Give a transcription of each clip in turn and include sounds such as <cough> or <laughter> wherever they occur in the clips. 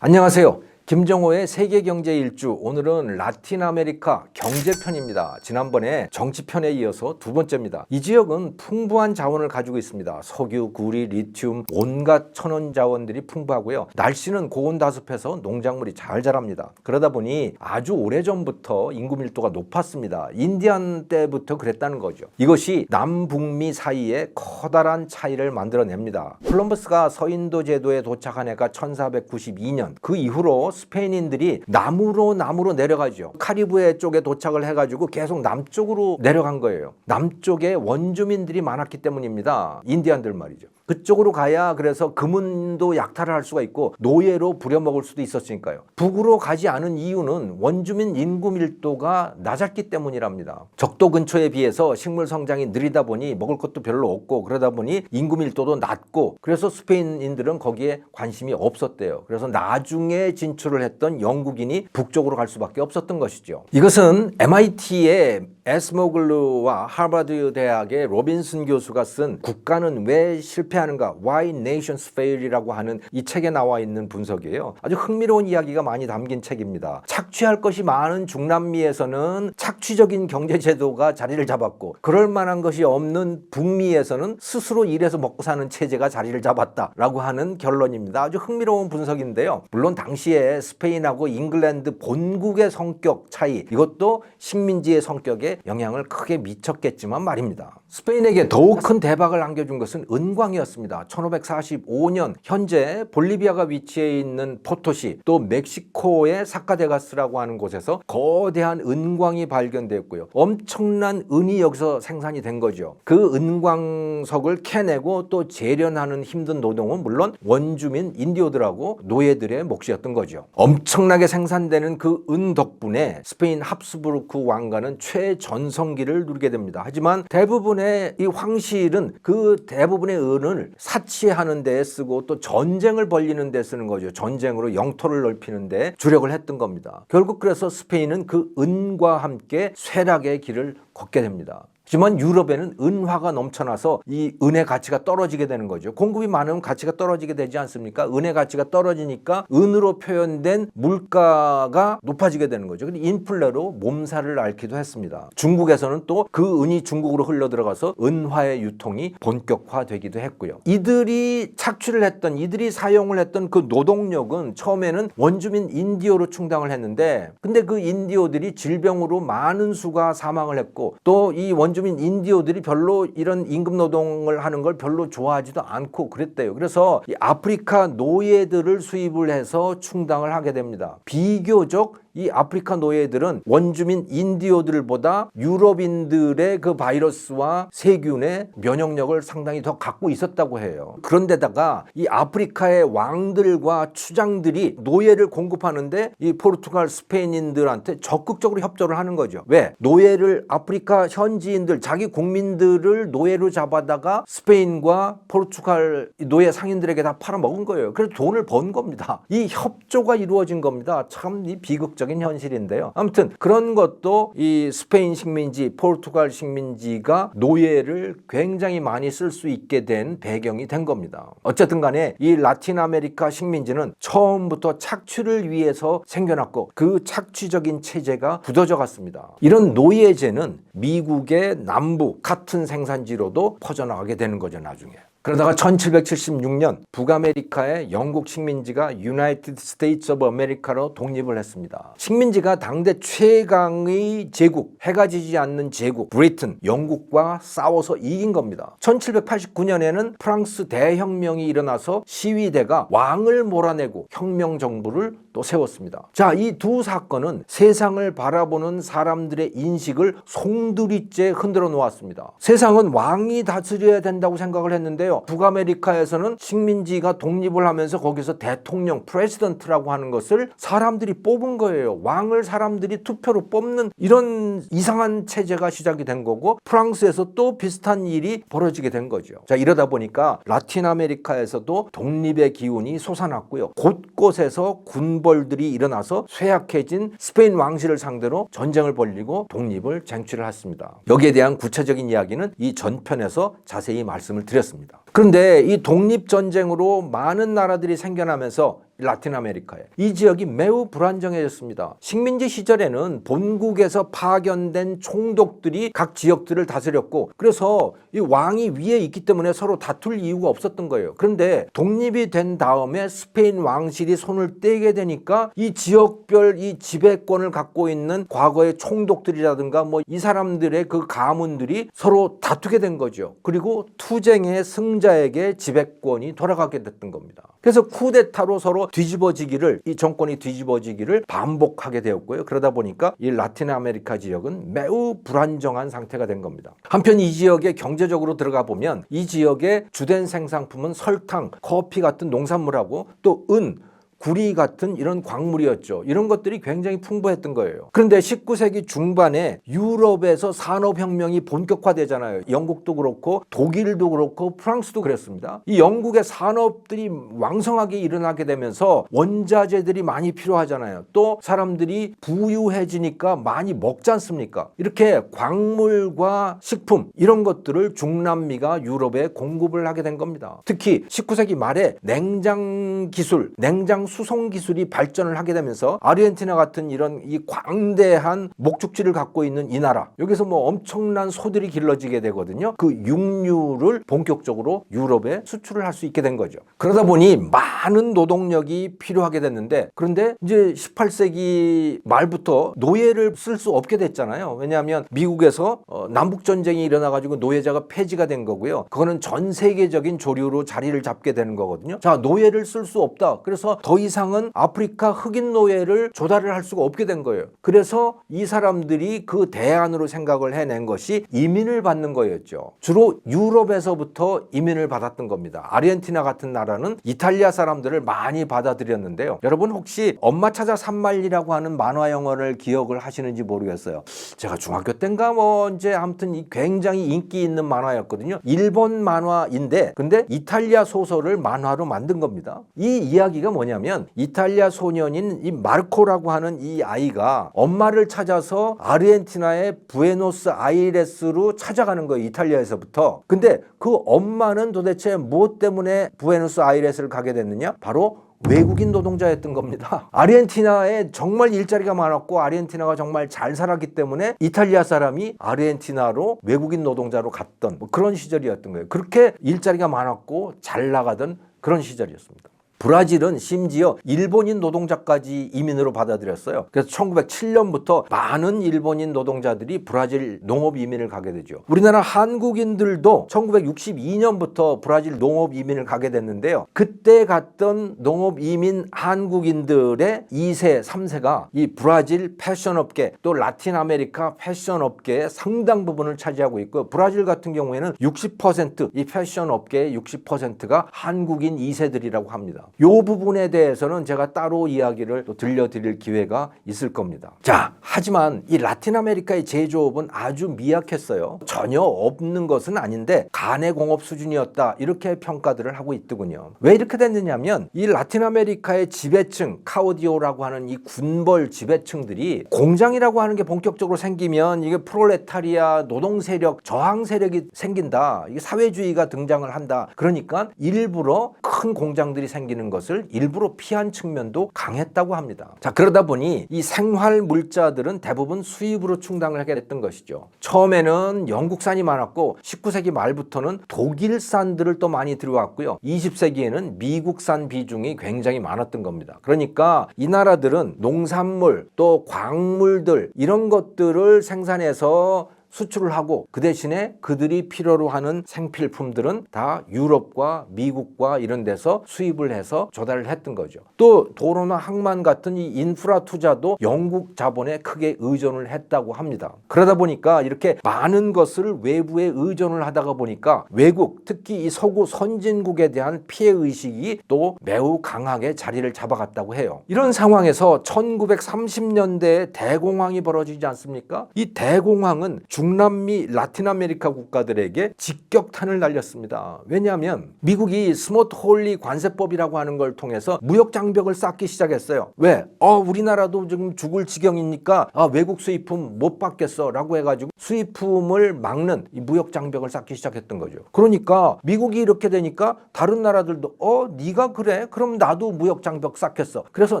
안녕하세요. 김정호의 세계 경제 일주 오늘은 라틴 아메리카 경제 편입니다. 지난번에 정치 편에 이어서 두 번째입니다. 이 지역은 풍부한 자원을 가지고 있습니다. 석유, 구리, 리튬, 온갖 천연 자원들이 풍부하고요. 날씨는 고온다습해서 농작물이 잘 자랍니다. 그러다 보니 아주 오래전부터 인구 밀도가 높았습니다. 인디안 때부터 그랬다는 거죠. 이것이 남북미 사이에 커다란 차이를 만들어냅니다. 콜럼버스가 서인도 제도에 도착한 해가 1492년 그 이후로 스페인인들이 남으로 남으로 내려가죠. 카리브해 쪽에 도착을 해가지고 계속 남쪽으로 내려간 거예요. 남쪽에 원주민들이 많았기 때문입니다. 인디안들 말이죠. 그쪽으로 가야 그래서 금은도 약탈을 할 수가 있고 노예로 부려먹을 수도 있었으니까요. 북으로 가지 않은 이유는 원주민 인구 밀도가 낮았기 때문이랍니다. 적도 근처에 비해서 식물 성장이 느리다 보니 먹을 것도 별로 없고 그러다 보니 인구 밀도도 낮고 그래서 스페인인들은 거기에 관심이 없었대요. 그래서 나중에 진출을 했던 영국인이 북쪽으로 갈 수밖에 없었던 것이죠. 이것은 MIT의 에스모글루와 하버드 대학의 로빈슨 교수가 쓴 국가는 왜 실패하는가 Why Nations Fail이라고 하는 이 책에 나와 있는 분석이에요. 아주 흥미로운 이야기가 많이 담긴 책입니다. 착취할 것이 많은 중남미에서는 착취적인 경제 제도가 자리를 잡았고 그럴 만한 것이 없는 북미에서는 스스로 일해서 먹고 사는 체제가 자리를 잡았다라고 하는 결론입니다. 아주 흥미로운 분석인데요. 물론 당시에 스페인하고 잉글랜드 본국의 성격 차이 이것도 식민지의 성격에 영향을 크게 미쳤겠지만 말입니다. 스페인에게 더욱 큰 대박을 안겨준 것은 은광이었습니다. 1545년 현재 볼리비아가 위치해 있는 포토시 또 멕시코의 사카데가스라고 하는 곳에서 거대한 은광이 발견되었고요. 엄청난 은이 여기서 생산이 된 거죠. 그 은광석을 캐내고 또 재련하는 힘든 노동은 물론 원주민 인디오들하고 노예들의 몫이었던 거죠. 엄청나게 생산되는 그 은 덕분에 스페인 합스부르크 왕가는 최 전성기를 누리게 됩니다. 하지만 대부분의 이 황실은 그 대부분의 은을 사치하는 데 쓰고 또 전쟁을 벌리는 데 쓰는 거죠. 전쟁으로 영토를 넓히는 데 주력을 했던 겁니다. 결국 그래서 스페인은 그 은과 함께 쇠락의 길을 걷게 됩니다. 하지만 유럽에는 은화가 넘쳐나서 이 은의 가치가 떨어지게 되는 거죠. 공급이 많으면 가치가 떨어지게 되지 않습니까? 은의 가치가 떨어지니까 은으로 표현된 물가가 높아지게 되는 거죠. 근데 인플레로 몸살을 앓기도 했습니다. 중국에서는 또 그 은이 중국으로 흘러 들어가서 은화의 유통이 본격화되기도 했고요. 이들이 착취를 했던 이들이 사용을 했던 그 노동력은 처음에는 원주민 인디오로 충당을 했는데 근데 그 인디오들이 질병으로 많은 수가 사망을 했고 또 이 원주민 인디오들이 별로 이런 임금 노동을 하는 걸 별로 좋아하지도 않고 그랬대요. 그래서 이 아프리카 노예들을 수입을 해서 충당을 하게 됩니다. 비교적 이 아프리카 노예들은 원주민 인디오들보다 유럽인들의 그 바이러스와 세균의 면역력을 상당히 더 갖고 있었다고 해요. 그런데다가 이 아프리카의 왕들과 추장들이 노예를 공급하는데 이 포르투갈 스페인인들한테 적극적으로 협조를 하는 거죠. 왜? 노예를 아프리카 현지인들 자기 국민들을 노예로 잡아다가 스페인과 포르투갈 노예 상인들에게 다 팔아먹은 거예요. 그래서 돈을 번 겁니다. 이 협조가 이루어진 겁니다. 참 이 비극적 인 현실인데요. 아무튼 그런 것도 이 스페인 식민지, 포르투갈 식민지가 노예를 굉장히 많이 쓸 수 있게 된 배경이 된 겁니다. 어쨌든 간에 이 라틴 아메리카 식민지는 처음부터 착취를 위해서 생겨났고 그 착취적인 체제가 굳어져 갔습니다. 이런 노예제는 미국의 남부 같은 생산지로도 퍼져나가게 되는 거죠, 나중에. 그러다가 1776년 북아메리카의 영국 식민지가 유나이티드 스테이츠 오브 아메리카로 독립을 했습니다. 식민지가 당대 최강의 제국, 해가 지지 않는 제국 브리튼, 영국과 싸워서 이긴 겁니다. 1789년에는 프랑스 대혁명이 일어나서 시위대가 왕을 몰아내고 혁명 정부를 또 세웠습니다. 자, 이 두 사건은 세상을 바라보는 사람들의 인식을 송두리째 흔들어 놓았습니다. 세상은 왕이 다스려야 된다고 생각을 했는데요. 북아메리카에서는 식민지가 독립을 하면서 거기서 대통령, 프레시던트라고 하는 것을 사람들이 뽑은 거예요. 왕을 사람들이 투표로 뽑는 이런 이상한 체제가 시작이 된 거고 프랑스에서 또 비슷한 일이 벌어지게 된 거죠. 자, 이러다 보니까 라틴 아메리카에서도 독립의 기운이 솟아났고요. 곳곳에서 군 벌들이 일어나서 쇠약해진 스페인 왕실을 상대로 전쟁을 벌리고 독립을 쟁취를 했습니다. 여기에 대한 구체적인 이야기는 이 전편에서 자세히 말씀을 드렸습니다. 그런데 이 독립전쟁으로 많은 나라들이 생겨나면서 라틴 아메리카에 이 지역이 매우 불안정해졌습니다. 식민지 시절에는 본국에서 파견된 총독들이 각 지역들을 다스렸고 그래서 이 왕이 위에 있기 때문에 서로 다툴 이유가 없었던 거예요. 그런데 독립이 된 다음에 스페인 왕실이 손을 떼게 되니까 이 지역별 이 지배권을 갖고 있는 과거의 총독들이라든가 뭐 이 사람들의 그 가문들이 서로 다투게 된 거죠. 그리고 투쟁의 승자 에게 지배권이 돌아가게 됐던 겁니다. 그래서 쿠데타로 서로 뒤집어지기를 이 정권이 뒤집어지기를 반복하게 되었고요. 그러다 보니까 이 라틴 아메리카 지역은 매우 불안정한 상태가 된 겁니다. 한편 이 지역에 경제적으로 들어가 보면 이 지역의 주된 생산품은 설탕, 커피 같은 농산물하고 또 은, 구리 같은 이런 광물이었죠. 이런 것들이 굉장히 풍부했던 거예요. 그런데 19세기 중반에 유럽에서 산업혁명이 본격화되잖아요. 영국도 그렇고 독일도 그렇고 프랑스도 그랬습니다. 이 영국의 산업들이 왕성하게 일어나게 되면서 원자재들이 많이 필요하잖아요. 또 사람들이 부유해지니까 많이 먹지 않습니까? 이렇게 광물과 식품 이런 것들을 중남미가 유럽에 공급을 하게 된 겁니다. 특히 19세기 말에 냉장 기술, 냉장 수송 기술이 발전을 하게 되면서 아르헨티나 같은 이런 이 광대한 목축지를 갖고 있는 이 나라 여기서 뭐 엄청난 소들이 길러지게 되거든요. 그 육류를 본격적으로 유럽에 수출을 할 수 있게 된 거죠. 그러다 보니 많은 노동력이 필요하게 됐는데 그런데 이제 18세기 말부터 노예를 쓸 수 없게 됐잖아요. 왜냐하면 미국에서 어, 남북 전쟁이 일어나 가지고 노예자가 폐지가 된 거고요. 그거는 전 세계적인 조류로 자리를 잡게 되는 거거든요. 자, 노예를 쓸 수 없다. 그래서 더 이상은 아프리카 흑인 노예를 조달을 할 수가 없게 된 거예요. 그래서 이 사람들이 그 대안으로 생각을 해낸 것이 이민을 받는 거였죠. 주로 유럽에서부터 이민을 받았던 겁니다. 아르헨티나 같은 나라는 이탈리아 사람들을 많이 받아들였는데요. 여러분 혹시 엄마 찾아 산말리라고 하는 만화 영화를 기억을 하시는지 모르겠어요. 제가 중학교 때인가 뭐 이제 아무튼 이 굉장히 인기 있는 만화였거든요. 일본 만화인데 근데 이탈리아 소설을 만화로 만든 겁니다. 이 이야기가 뭐냐면 이탈리아 소년인 이 마르코라고 하는 이 아이가 엄마를 찾아서 아르헨티나의 부에노스 아이레스로 찾아가는 거예요. 이탈리아에서부터. 근데 그 엄마는 도대체 무엇 때문에 부에노스 아이레스를 가게 됐느냐? 바로 외국인 노동자였던 겁니다. <laughs> 아르헨티나에 정말 일자리가 많았고 아르헨티나가 정말 잘 살았기 때문에 이탈리아 사람이 아르헨티나로 외국인 노동자로 갔던 뭐 그런 시절이었던 거예요. 그렇게 일자리가 많았고 잘 나가던 그런 시절이었습니다. 브라질은 심지어 일본인 노동자까지 이민으로 받아들였어요. 그래서 1907년부터 많은 일본인 노동자들이 브라질 농업 이민을 가게 되죠. 우리나라 한국인들도 1962년부터 브라질 농업 이민을 가게 됐는데요. 그때 갔던 농업 이민 한국인들의 2세, 3세가 이 브라질 패션 업계 또 라틴 아메리카 패션 업계의 상당 부분을 차지하고 있고 브라질 같은 경우에는 60%이 패션 업계의 60%가 한국인 2세들이라고 합니다. 요 부분에 대해서는 제가 따로 이야기를 또 들려드릴 기회가 있을 겁니다. 자, 하지만 이 라틴 아메리카의 제조업은 아주 미약했어요. 전혀 없는 것은 아닌데 간의 공업 수준이었다. 이렇게 평가들을 하고 있더군요. 왜 이렇게 됐느냐면 이 라틴 아메리카의 지배층, 카오디오라고 하는 이 군벌 지배층들이 공장이라고 하는 게 본격적으로 생기면 이게 프롤레타리아 노동 세력, 저항 세력이 생긴다. 이게 사회주의가 등장을 한다. 그러니까 일부러 큰 공장들이 생기는 것을 일부러 피한 측면도 강했다고 합니다. 자, 그러다 보니 이 생활 물자들은 대부분 수입으로 충당을 하게 됐던 것이죠. 처음에는 영국산이 많았고 19세기 말부터는 독일산들을 또 많이 들어왔고요. 20세기에는 미국산 비중이 굉장히 많았던 겁니다. 그러니까 이 나라들은 농산물 또 광물들 이런 것들을 생산해서 수출을 하고 그 대신에 그들이 필요로 하는 생필품들은 다 유럽과 미국과 이런 데서 수입을 해서 조달을 했던 거죠. 또 도로나 항만 같은 이 인프라 투자도 영국 자본에 크게 의존을 했다고 합니다. 그러다 보니까 이렇게 많은 것을 외부에 의존을 하다가 보니까 외국 특히 이 서구 선진국에 대한 피해 의식이 또 매우 강하게 자리를 잡아갔다고 해요. 이런 상황에서 1930년대에 대공황이 벌어지지 않습니까? 이 대공황은 중남미 라틴 아메리카 국가들에게 직격탄을 날렸습니다. 왜냐하면 미국이 스모트 홀리 관세법이라고 하는 걸 통해서 무역 장벽을 쌓기 시작했어요. 왜? 어, 우리나라도 지금 죽을 지경이니까 아, 외국 수입품 못 받겠어라고 해가지고 수입품을 막는 이 무역 장벽을 쌓기 시작했던 거죠. 그러니까 미국이 이렇게 되니까 다른 나라들도 어, 네가 그래? 그럼 나도 무역 장벽 쌓겠어. 그래서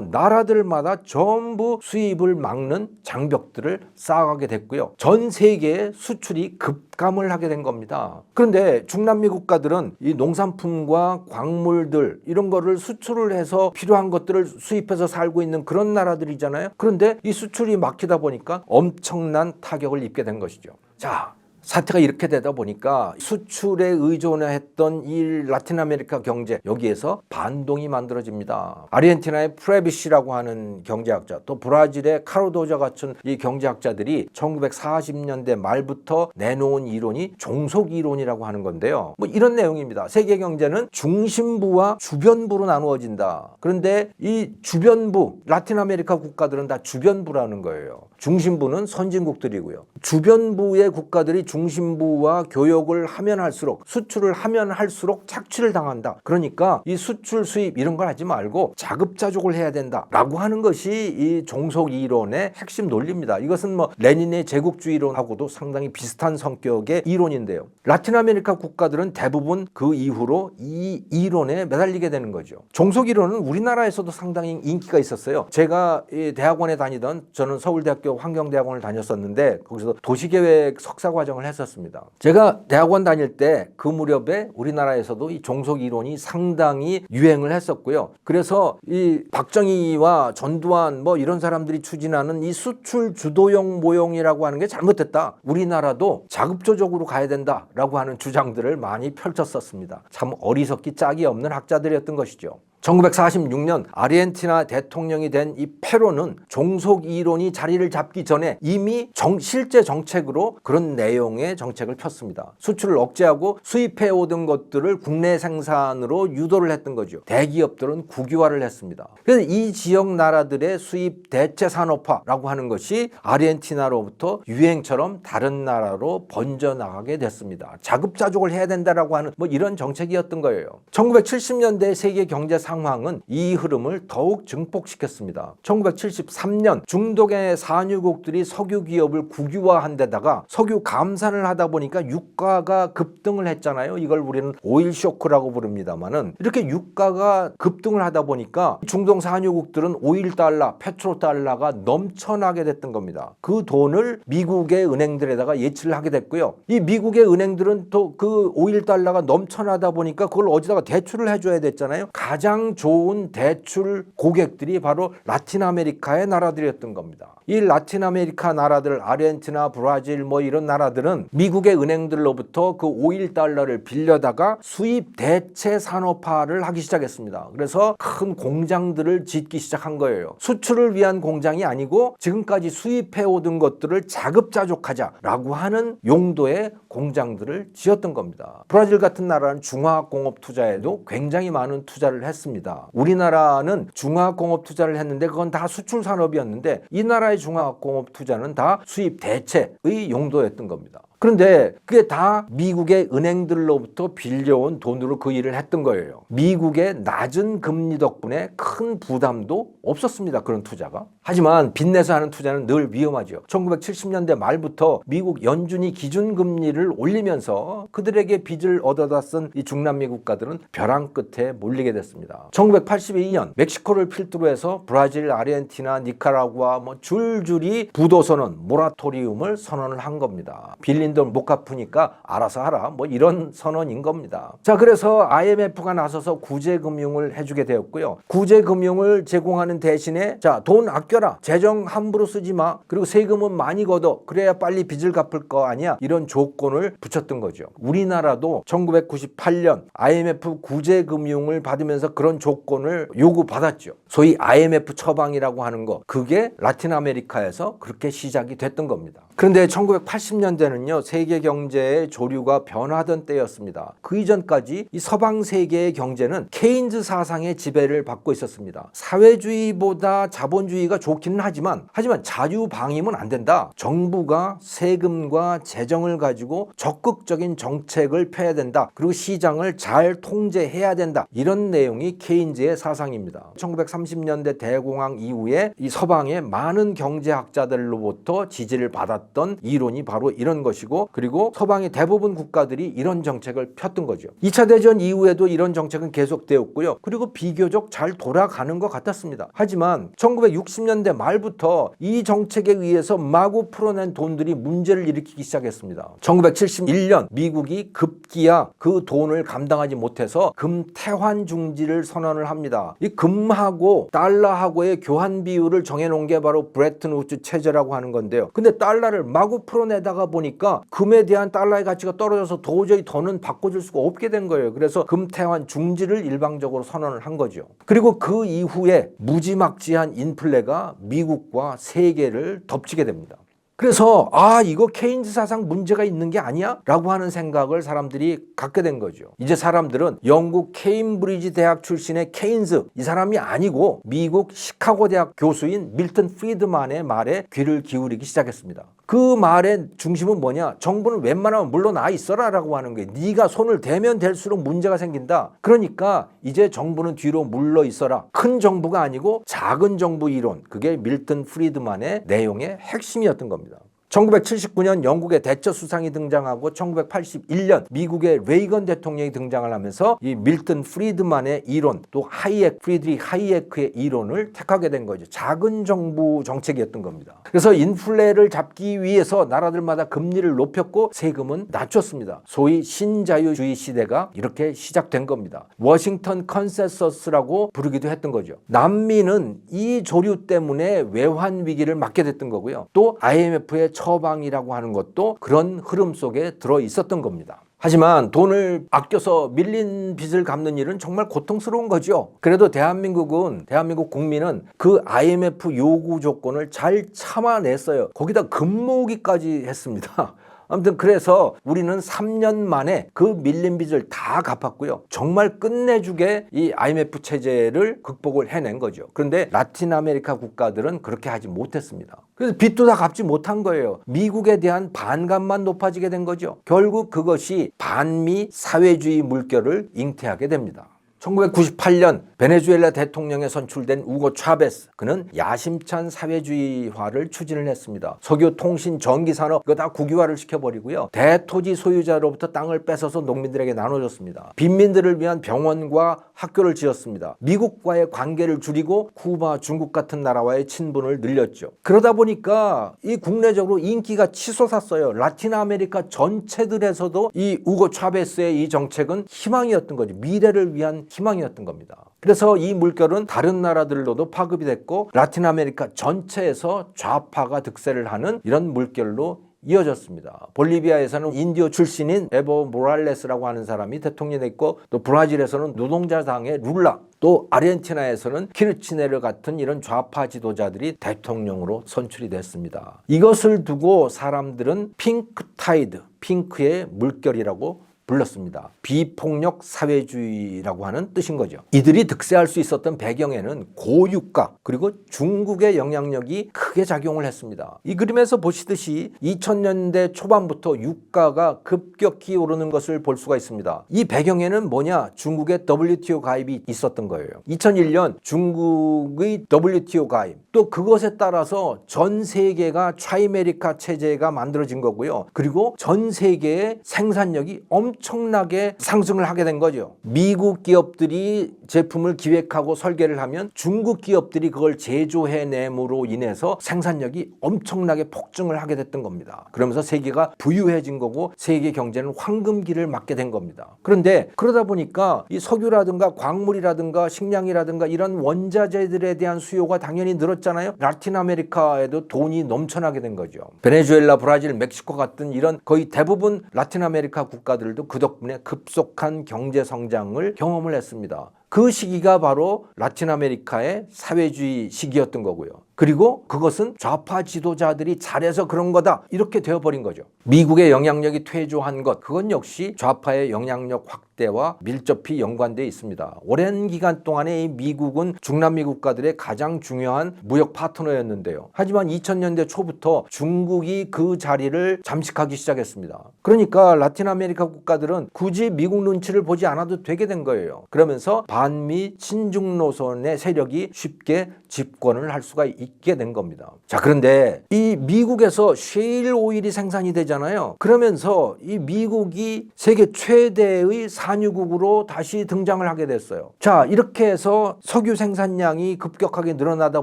나라들마다 전부 수입을 막는 장벽들을 쌓아가게 됐고요. 전 세계 의 수출이 급감을 하게 된 겁니다. 그런데 중남미 국가들은 이 농산품과 광물들 이런 거를 수출을 해서 필요한 것들을 수입해서 살고 있는 그런 나라들이잖아요. 그런데 이 수출이 막히다 보니까 엄청난 타격을 입게 된 것이죠. 자, 사태가 이렇게 되다 보니까 수출에 의존했던 이 라틴 아메리카 경제 여기에서 반동이 만들어집니다. 아르헨티나의 프레비시라고 하는 경제학자 또 브라질의 카로도자 같은 이 경제학자들이 1940년대 말부터 내놓은 이론이 종속 이론이라고 하는 건데요. 뭐 이런 내용입니다. 세계 경제는 중심부와 주변부로 나누어진다. 그런데 이 주변부 라틴 아메리카 국가들은 다 주변부라는 거예요. 중심부는 선진국들이고요. 주변부의 국가들이 중심부와 교역을 하면 할수록 수출을 하면 할수록 착취를 당한다. 그러니까 이 수출 수입 이런 걸 하지 말고 자급자족을 해야 된다라고 하는 것이 이 종속 이론의 핵심 논리입니다. 이것은 뭐 레닌의 제국주의 이론하고도 상당히 비슷한 성격의 이론인데요. 라틴 아메리카 국가들은 대부분 그 이후로 이 이론에 매달리게 되는 거죠. 종속 이론은 우리나라에서도 상당히 인기가 있었어요. 제가 이 대학원에 다니던 저는 서울대학교 환경대학원을 다녔었는데 거기서 도시계획 석사 과정을 했었습니다. 제가 대학원 다닐 때 그 무렵에 우리나라에서도 이 종속 이론이 상당히 유행을 했었고요. 그래서 이 박정희와 전두환 뭐 이런 사람들이 추진하는 이 수출 주도형 모형이라고 하는 게 잘못됐다. 우리나라도 자급조적으로 가야 된다라고 하는 주장들을 많이 펼쳤었습니다. 참 어리석기 짝이 없는 학자들이었던 것이죠. 1946년 아르헨티나 대통령이 된 이 페로는 종속 이론이 자리를 잡기 전에 이미 정- 실제 정책으로 그런 내용의 정책을 폈습니다. 수출을 억제하고 수입해 오던 것들을 국내 생산으로 유도를 했던 거죠. 대기업들은 국유화를 했습니다. 그래서 이 지역 나라들의 수입 대체 산업화라고 하는 것이 아르헨티나로부터 유행처럼 다른 나라로 번져 나가게 됐습니다. 자급자족을 해야 된다라고 하는 뭐 이런 정책이었던 거예요. 1970년대 세계 경제 상황은 이 흐름을 더욱 증폭시켰습니다. 1973년 중동의 산유국들이 석유 기업을 국유화한 데다가 석유 감산을 하다 보니까 유가가 급등을 했잖아요. 이걸 우리는 오일 쇼크라고 부릅니다만은 이렇게 유가가 급등을 하다 보니까 중동 산유국들은 오일 달러, 페트로 달러가 넘쳐나게 됐던 겁니다. 그 돈을 미국의 은행들에다가 예치를 하게 됐고요. 이 미국의 은행들은 또 그 오일 달러가 넘쳐나다 보니까 그걸 어디다가 대출을 해줘야 됐잖아요. 가장 좋은 대출 고객들이 바로 라틴 아메리카의 나라들이었던 겁니다. 이 라틴 아메리카 나라들, 아르헨티나, 브라질 뭐 이런 나라들은 미국의 은행들로부터 그 오일 달러를 빌려다가 수입 대체 산업화를 하기 시작했습니다. 그래서 큰 공장들을 짓기 시작한 거예요. 수출을 위한 공장이 아니고 지금까지 수입해 오던 것들을 자급자족하자라고 하는 용도의 공장들을 지었던 겁니다. 브라질 같은 나라는 중화학공업 투자에도 굉장히 많은 투자를 했습니다. 우리나라는 중화학공업 투자를 했는데 그건 다 수출 산업이었는데 이 나라의 중화학공업 투자는 다 수입 대체의 용도였던 겁니다. 그런데 그게 다 미국의 은행들로부터 빌려온 돈으로 그 일을 했던 거예요. 미국의 낮은 금리 덕분에 큰 부담도 없었습니다. 그런 투자가. 하지만 빚내서 하는 투자는 늘 위험하죠. 1970년대 말부터 미국 연준이 기준금리를 올리면서 그들에게 빚을 얻어다 쓴 이 중남미 국가들은 벼랑 끝에 몰리게 됐습니다. 1982년 멕시코를 필두로 해서 브라질, 아르헨티나, 니카라구아 뭐 줄줄이 부도선언, 모라토리움을 선언을 한 겁니다. 빌린 돈못 갚으니까 알아서 하라. 뭐 이런 선언인 겁니다. 자, 그래서 IMF가 나서서 구제금융을 해주게 되었고요. 구제금융을 제공하는 대신에 자, 돈 아껴라. 재정 함부로 쓰지 마. 그리고 세금은 많이 걷어. 그래야 빨리 빚을 갚을 거 아니야. 이런 조건을 붙였던 거죠. 우리나라도 1998년 IMF 구제금융을 받으면서 그런 조건을 요구받았죠. 소위 IMF 처방이라고 하는 거. 그게 라틴 아메리카에서 그렇게 시작이 됐던 겁니다. 그런데 1980년대는요. 1960년대는요 세계 경제의 조류가 변화하던 때였습니다. 그 이전까지 이 서방 세계의 경제는 케인즈 사상의 지배를 받고 있었습니다. 사회주의보다 자본주의가 좋기는 하지만 하지만 자유방임은 안 된다. 정부가 세금과 재정을 가지고 적극적인 정책을 펴야 된다. 그리고 시장을 잘 통제해야 된다. 이런 내용이 케인즈의 사상입니다. 1930년대 대공황 이후에 이 서방의 많은 경제학자들로부터 지지를 받았던 이론이 바로 이런 것이고 그리고 서방의 대부분 국가들이 이런 정책을 폈던 거죠. 2차 대전 이후에도 이런 정책은 계속되었고요. 그리고 비교적 잘 돌아가는 것 같았습니다. 하지만 1960년대 말부터 이 정책에 의해서 마구 풀어낸 돈들이 문제를 일으키기 시작했습니다. 1971년 미국이 급기야 그 돈을 감당하지 못해서 금태환 중지를 선언을 합니다. 이 금하고 달러하고의 교환 비율을 정해놓은 게 바로 브레튼 우즈 체제라고 하는 건데요. 근데 달러를 마구 풀어내다가 보니까 금에 대한 달러의 가치가 떨어져서 도저히 더는 바꿔줄 수가 없게 된 거예요. 그래서 금태환 중지를 일방적으로 선언을 한 거죠. 그리고 그 이후에 무지막지한 인플레가 미국과 세계를 덮치게 됩니다. 그래서 아 이거 케인즈 사상 문제가 있는 게 아니야? 라고 하는 생각을 사람들이 갖게 된 거죠. 이제 사람들은 영국 케임브리지 대학 출신의 케인즈 이 사람이 아니고 미국 시카고 대학 교수인 밀턴 프리드만의 말에 귀를 기울이기 시작했습니다. 그 말의 중심은 뭐냐? 정부는 웬만하면 물러나 있어라라고 하는 거예요. 네가 손을 대면 될수록 문제가 생긴다. 그러니까 이제 정부는 뒤로 물러 있어라. 큰 정부가 아니고 작은 정부 이론. 그게 밀턴 프리드만의 내용의 핵심이었던 겁니다. 1979년 영국의 대처 수상이 등장하고 1981년 미국의 레이건 대통령이 등장을 하면서 이 밀턴 프리드만의 이론 또 하이에크 프리드리 하이에크의 이론을 택하게 된 거죠. 작은 정부 정책이었던 겁니다. 그래서 인플레를 잡기 위해서 나라들마다 금리를 높였고 세금은 낮췄습니다. 소위 신자유주의 시대가 이렇게 시작된 겁니다. 워싱턴 컨센서스라고 부르기도 했던 거죠. 남미는 이 조류 때문에 외환 위기를 맞게 됐던 거고요. 또 IMF의 처 방이라고 하는 것도 그런 흐름 속에 들어 있었던 겁니다. 하지만 돈을 아껴서 밀린 빚을 갚는 일은 정말 고통스러운 거죠. 그래도 대한민국은 대한민국 국민은 그 IMF 요구 조건을 잘 참아냈어요. 거기다 금모으기까지 했습니다. <laughs> 아무튼 그래서 우리는 3년 만에 그 밀린 빚을 다 갚았고요. 정말 끝내주게 이 IMF 체제를 극복을 해낸 거죠. 그런데 라틴 아메리카 국가들은 그렇게 하지 못했습니다. 그래서 빚도 다 갚지 못한 거예요. 미국에 대한 반감만 높아지게 된 거죠. 결국 그것이 반미 사회주의 물결을 잉태하게 됩니다. 1998년 베네수엘라 대통령에 선출된 우고 차베스 그는 야심찬 사회주의화를 추진을 했습니다. 석유, 통신, 전기 산업 이거 다 국유화를 시켜버리고요. 대토지 소유자로부터 땅을 뺏어서 농민들에게 나눠줬습니다. 빈민들을 위한 병원과 학교를 지었습니다. 미국과의 관계를 줄이고 쿠바, 중국 같은 나라와의 친분을 늘렸죠. 그러다 보니까 이 국내적으로 인기가 치솟았어요. 라틴 아메리카 전체들에서도 이 우고 차베스의 이 정책은 희망이었던 거죠. 미래를 위한 희망이었던 겁니다. 그래서 이 물결은 다른 나라들로도 파급이 됐고 라틴 아메리카 전체에서 좌파가 득세를 하는 이런 물결로 이어졌습니다. 볼리비아에서는 인디오 출신인 에보 모랄레스라고 하는 사람이 대통령이 됐고 또 브라질에서는 노동자당의 룰라 또 아르헨티나에서는 키르치네르 같은 이런 좌파 지도자들이 대통령으로 선출이 됐습니다. 이것을 두고 사람들은 핑크 타이드, 핑크의 물결이라고 불렀습니다. 비폭력 사회주의라고 하는 뜻인 거죠. 이들이 득세할 수 있었던 배경에는 고유가 그리고 중국의 영향력이 크게 작용을 했습니다. 이 그림에서 보시듯이 2000년대 초반부터 유가가 급격히 오르는 것을 볼 수가 있습니다. 이 배경에는 뭐냐? 중국의 WTO 가입이 있었던 거예요. 2001년 중국의 WTO 가입 또 그것에 따라서 전 세계가 차이메리카 체제가 만들어진 거고요. 그리고 전 세계의 생산력이 엄청 나게 상승을 하게 된 거죠. 미국 기업들이 제품을 기획하고 설계를 하면 중국 기업들이 그걸 제조해냄으로 인해서 생산력이 엄청나게 폭증을 하게 됐던 겁니다. 그러면서 세계가 부유해진 거고 세계 경제는 황금기를 맞게 된 겁니다. 그런데 그러다 보니까 이 석유라든가 광물이라든가 식량이라든가 이런 원자재들에 대한 수요가 당연히 늘었잖아요. 라틴 아메리카에도 돈이 넘쳐나게 된 거죠. 베네수엘라, 브라질, 멕시코 같은 이런 거의 대부분 라틴 아메리카 국가들도 그 덕분에 급속한 경제 성장을 경험을 했습니다. 그 시기가 바로 라틴 아메리카의 사회주의 시기였던 거고요. 그리고 그것은 좌파 지도자들이 잘해서 그런 거다 이렇게 되어버린 거죠. 미국의 영향력이 퇴조한 것 그건 역시 좌파의 영향력 확대와 밀접히 연관돼 있습니다. 오랜 기간 동안에 이 미국은 중남미 국가들의 가장 중요한 무역 파트너였는데요. 하지만 2000년대 초부터 중국이 그 자리를 잠식하기 시작했습니다. 그러니까 라틴 아메리카 국가들은 굳이 미국 눈치를 보지 않아도 되게 된 거예요. 그러면서 반미 친중 노선의 세력이 쉽게 집권을 할 수가 있게 된 겁니다. 자, 그런데 이 미국에서 셰일 오일이 생산이 되잖아요. 그러면서 이 미국이 세계 최대의 산유국으로 다시 등장을 하게 됐어요. 자, 이렇게 해서 석유 생산량이 급격하게 늘어나다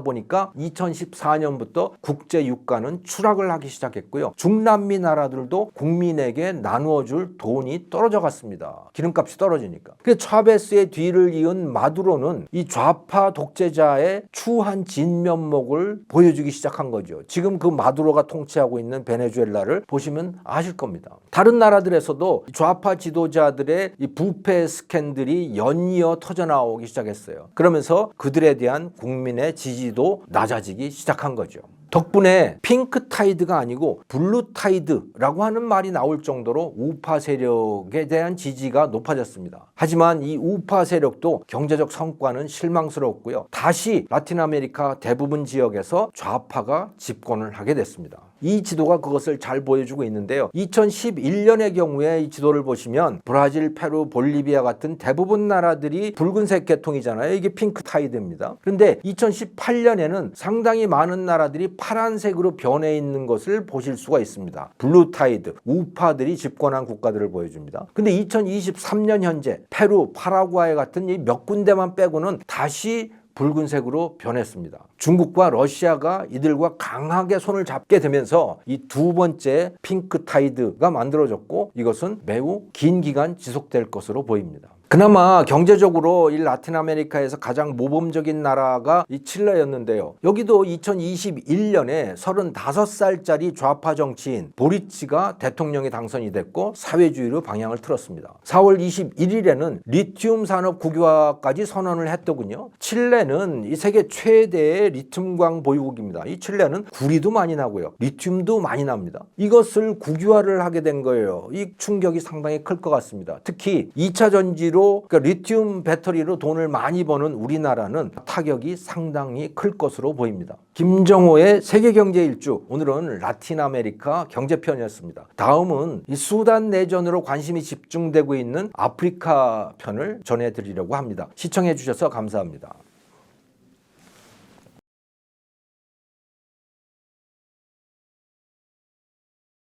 보니까 2014년부터 국제 유가는 추락을 하기 시작했고요. 중남미 나라들도 국민에게 나누어 줄 돈이 떨어져 갔습니다. 기름값이 떨어지니까. 그 차베스의 뒤를 이은 마두로는 이 좌파 독재자의 추한 진면목을 보여주기 시작한 거죠. 지금 그 마두로가 통치하고 있는 베네수엘라를 보시면 아실 겁니다. 다른 나라들에서도 좌파 지도자들의 이 부패 스캔들이 연이어 터져 나오기 시작했어요. 그러면서 그들에 대한 국민의 지지도 낮아지기 시작한 거죠. 덕분에 핑크 타이드가 아니고 블루 타이드라고 하는 말이 나올 정도로 우파 세력에 대한 지지가 높아졌습니다. 하지만 이 우파 세력도 경제적 성과는 실망스러웠고요. 다시 라틴 아메리카 대부분 지역에서 좌파가 집권을 하게 됐습니다. 이 지도가 그것을 잘 보여주고 있는데요. 2011년의 경우에 이 지도를 보시면 브라질, 페루, 볼리비아 같은 대부분 나라들이 붉은색 계통이잖아요. 이게 핑크 타이드입니다. 그런데 2018년에는 상당히 많은 나라들이 파란색으로 변해 있는 것을 보실 수가 있습니다. 블루 타이드, 우파들이 집권한 국가들을 보여줍니다. 근데 2023년 현재 페루, 파라과이 같은 이 몇 군데만 빼고는 다시 붉은색으로 변했습니다. 중국과 러시아가 이들과 강하게 손을 잡게 되면서 이 두 번째 핑크 타이드가 만들어졌고 이것은 매우 긴 기간 지속될 것으로 보입니다. 그나마 경제적으로 이 라틴 아메리카에서 가장 모범적인 나라가 이 칠레였는데요. 여기도 2021년에 35살짜리 좌파 정치인 보리치가 대통령에 당선이 됐고 사회주의로 방향을 틀었습니다. 4월 21일에는 리튬 산업 국유화까지 선언을 했더군요. 칠레는 이 세계 최대의 리튬광 보유국입니다. 이 칠레는 구리도 많이 나고요. 리튬도 많이 납니다. 이것을 국유화를 하게 된 거예요. 이 충격이 상당히 클 것 같습니다. 특히 2차 전지 로 그러니까 리튬 배터리로 돈을 많이 버는 우리나라는 타격이 상당히 클 것으로 보입니다. 김정호의 세계 경제 일주 오늘은 라틴 아메리카 경제 편이었습니다. 다음은 이 수단 내전으로 관심이 집중되고 있는 아프리카 편을 전해드리려고 합니다. 시청해 주셔서 감사합니다.